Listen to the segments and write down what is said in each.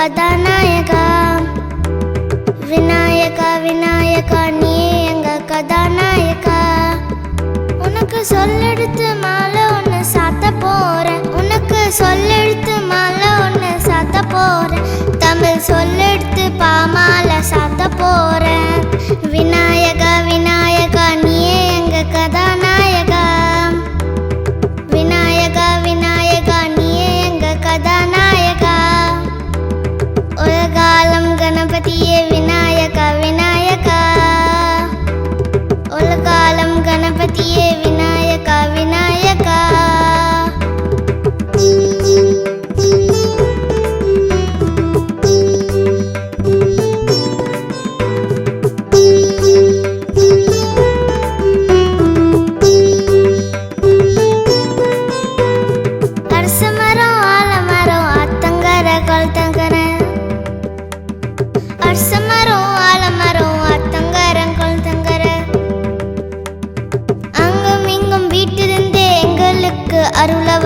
கதாநாயகா. விநாயகா விநாயகா நீ எங்க கதாநாயகா. உனக்கு சொல்லெடுத்து மாலை ஒன்னு சாத்த போறேன். உனக்கு சொல்லெடுத்து மாலை ஒன்னு சாத்த போறேன். தமிழ் சொல்லெடுத்து பாமால சாத்த போறேன்.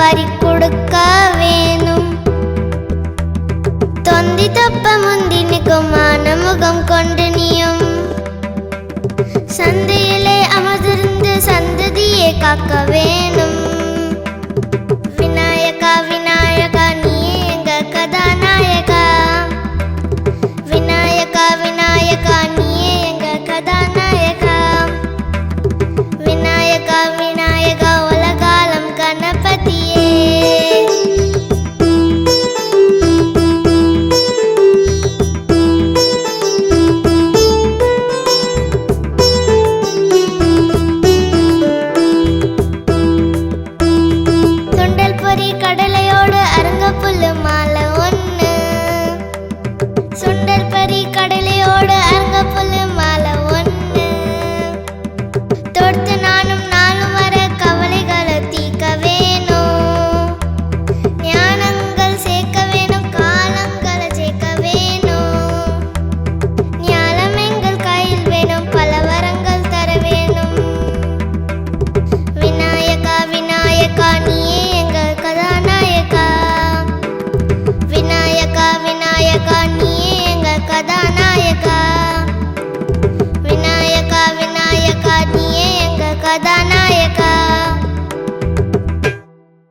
பறிக்கொடுக்க வேணும் தொந்தி தொப்ப முந்தி நிற்குமான முகம் கொண்டு நீயும். சந்தையிலே அமர்ந்திருந்து சந்ததியை காக்க வேணும்